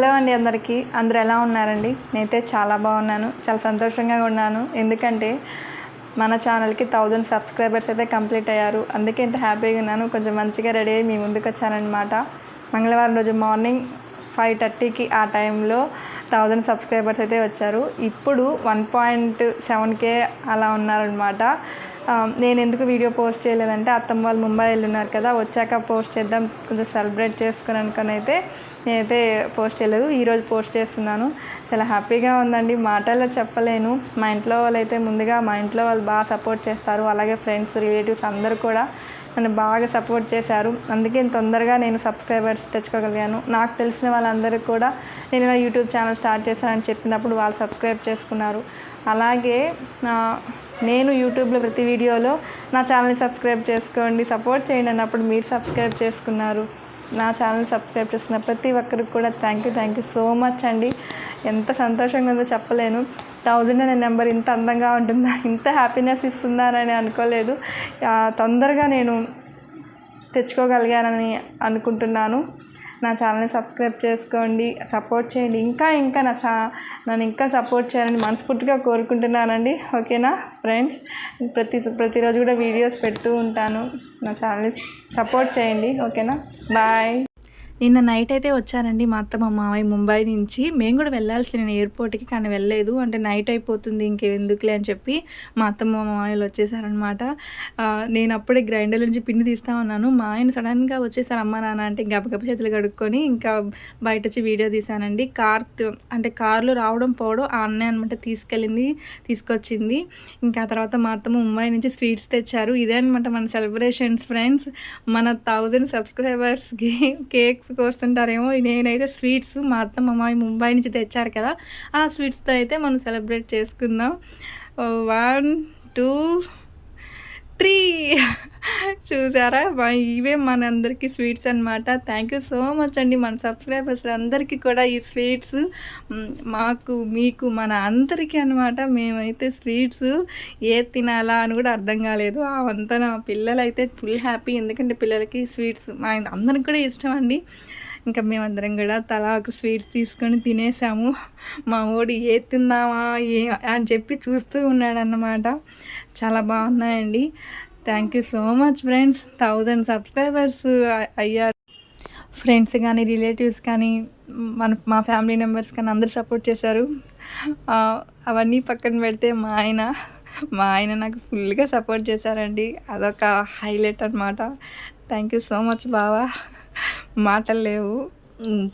Hello అండి అందరికీ. అందరు ఎలా ఉన్నారండి? నేనైతే చాలా బాగున్నాను. చాలా సంతోషంగా ఉన్నాను. ఎందుకంటే మన ఛానల్కి థౌజండ్ సబ్స్క్రైబర్స్ అయితే కంప్లీట్ అయ్యారు. అందుకే ఇంత హ్యాపీగా ఉన్నాను. కొంచెం మంచిగా రెడీ అయ్యి మీ ముందుకు వచ్చానమాట మంగళవారం రోజు మార్నింగ్ ఫైవ్ థర్టీకి ఆ టైంలో థౌజండ్ సబ్స్క్రైబర్స్ అయితే వచ్చారు. ఇప్పుడు వన్ పాయింట్ సెవెన్ కే అలా ఉన్నారనమాట నేను ఎందుకు వీడియో పోస్ట్ చేయలేదంటే అత్తమ్మ వాళ్ళు ముంబై వెళ్ళున్నారు కదా వచ్చాక పోస్ట్ చేద్దాం కొంచెం సెలబ్రేట్ చేసుకుని అనుకుని అయితే నేనైతే పోస్ట్ చేయలేదు. ఈరోజు పోస్ట్ చేస్తున్నాను. చాలా హ్యాపీగా ఉందండి. మాటల్లో చెప్పలేను. మా ఇంట్లో వాళ్ళైతే ముందుగా మా ఇంట్లో వాళ్ళు బాగా సపోర్ట్ చేస్తారు. అలాగే ఫ్రెండ్స్ రిలేటివ్స్ అందరూ కూడా నన్ను బాగా సపోర్ట్ చేశారు. అందుకే తొందరగా నేను సబ్స్క్రైబర్స్ తెచ్చుకోగలిగాను. నాకు తెలిసిన వాళ్ళందరూ కూడా నేను యూట్యూబ్ ఛానల్ స్టార్ట్ చేశానని చెప్పినప్పుడు వాళ్ళు సబ్స్క్రైబ్ చేసుకున్నారు. అలాగే నేను యూట్యూబ్లో ప్రతి వీడియోలో నా ఛానల్ని సబ్స్క్రైబ్ చేసుకోండి సపోర్ట్ చేయండి అన్నప్పుడు మీరు సబ్స్క్రైబ్ చేసుకున్నారు. నా ఛానల్ సబ్స్క్రైబ్ చేసుకున్న ప్రతి ఒక్కరికి కూడా thank you thank you so much అండి. ఎంత సంతోషంగా ఉందో చెప్పలేను. థౌజండ్ అనే నెంబర్ ఇంత అందంగా ఉంటుందా ఇంత హ్యాపీనెస్ ఇస్తుందారని అనుకోలేదు. తొందరగా నేను తెచ్చుకోగలిగానని అనుకుంటున్నాను. నా ఛానల్ని సబ్స్క్రైబ్ చేసుకోండి సపోర్ట్ చేయండి. ఇంకా ఇంకా నా ఛా నన్ను ఇంకా సపోర్ట్ చేయాలని మనస్ఫూర్తిగా కోరుకుంటున్నానండి. ఓకేనా ఫ్రెండ్స్? ప్రతి ప్రతిరోజు కూడా వీడియోస్ పెడుతూ ఉంటాను. నా ఛానల్ని సపోర్ట్ చేయండి. ఓకేనా? బాయ్. నిన్న నైట్ అయితే వచ్చారండి మా అత్త మా మామయ్య ముంబై నుంచి. మేము కూడా వెళ్ళాల్సి నేను ఎయిర్పోర్ట్కి కానీ వెళ్ళలేదు. అంటే నైట్ అయిపోతుంది ఇంకెందుకులే అని చెప్పి మా అత్త మా మామయ్యలు వచ్చేసారనమాట నేను అప్పుడే గ్రైండర్ నుంచి పిండి తీస్తా ఉన్నాను. మా ఆయన సడన్గా వచ్చేసారు అమ్మ నాన్న అంటే గబగబ చేతులు కడుక్కొని ఇంకా బయట వచ్చి వీడియో తీశానండి. కార్ అంటే కార్లో రావడం పోవడం ఆ అన్నయ్య అనమాట తీసుకెళ్ళింది తీసుకొచ్చింది. ఇంకా తర్వాత మా అత్తమ్మ ముంబై నుంచి స్వీట్స్ తెచ్చారు. ఇదే అనమాట మన సెలబ్రేషన్స్ ఫ్రెండ్స్. మన థౌజండ్ సబ్స్క్రైబర్స్కి కేక్స్ కోస్తుంటారేమో. నేనైతే స్వీట్స్ మా అత్త మామయ్య ముంబై నుంచి తెచ్చారు కదా. ఆ స్వీట్స్తో అయితే మనం సెలబ్రేట్ చేసుకుందాం. One two three. చూసారా? మా- ఇవే మనందరికీ స్వీట్స్ అనమాట థ్యాంక్ యూ సో మచ్ అండి మన సబ్స్క్రైబర్స్ అందరికీ కూడా ఈ స్వీట్స్. మాకు మీకు మన అందరికీ అనమాట మేమైతే స్వీట్స్ ఏ తినాలా అని కూడా అర్థం కాలేదు. అవంతా నా పిల్లలు అయితే ఫుల్ హ్యాపీ. ఎందుకంటే పిల్లలకి స్వీట్స్ మా అందరికి కూడా ఇష్టం అండి. ఇంకా మేమందరం కూడా తలా ఒక స్వీట్స్ తీసుకొని తినేసాము. మా ఓడి ఏ తిందామా ఏ అని చెప్పి చూస్తూ ఉన్నాడన్నమాట. చాలా బాగున్నాయండి. Thank you so much friends thousand subscribers అయ్యారు. ఫ్రెండ్స్ కానీ రిలేటివ్స్ కానీ మన మా ఫ్యామిలీ మెంబర్స్ కానీ అందరు సపోర్ట్ చేశారు. అవన్నీ పక్కన పెడితే మా ఆయన మా ఆయన నాకు ఫుల్గా సపోర్ట్ చేశారండి. అదొక హైలైట్ అనమాట థ్యాంక్ యూ సో మచ్ బావా. మాటలు లేవు.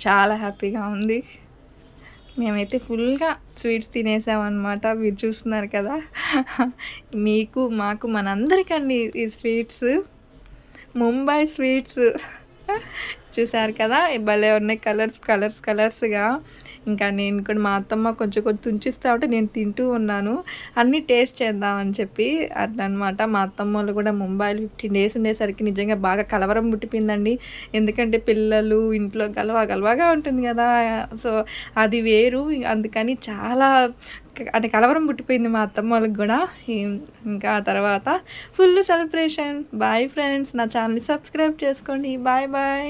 చాలా హ్యాపీగా ఉంది. మేమైతే ఫుల్గా స్వీట్స్ తినేసామన్నమాట. మీరు చూస్తున్నారు కదా. మీకు మాకు మనందరికండి ఈ స్వీట్స్. ముంబై స్వీట్స్. చూసారు కదా? భలే ఉన్నాయి కలర్స్ కలర్స్ కలర్స్గా. ఇంకా నేను కూడా మా అత్తమ్మ కొంచెం కొంచెం తుంచిస్తా ఉంటే నేను తింటూ ఉన్నాను. అన్నీ టేస్ట్ చేద్దామని చెప్పి అట్లా అనమాట మా అత్తమ్మ వాళ్ళు కూడా ముంబైలో ఫిఫ్టీన్ డేస్ ఉండేసరికి నిజంగా బాగా కలవరం పుట్టిపోయిందండి. ఎందుకంటే పిల్లలు ఇంట్లో గలవా గలవాగా ఉంటుంది కదా. సో అది వేరు. అందుకని చాలా అంటే కలవరం పుట్టిపోయింది మా అత్తమ్మ వాళ్ళకి కూడా. ఇంకా తర్వాత ఫుల్ సెలబ్రేషన్. Bye friends. నా ఛానల్ సబ్స్క్రైబ్ చేసుకోండి. Bye bye.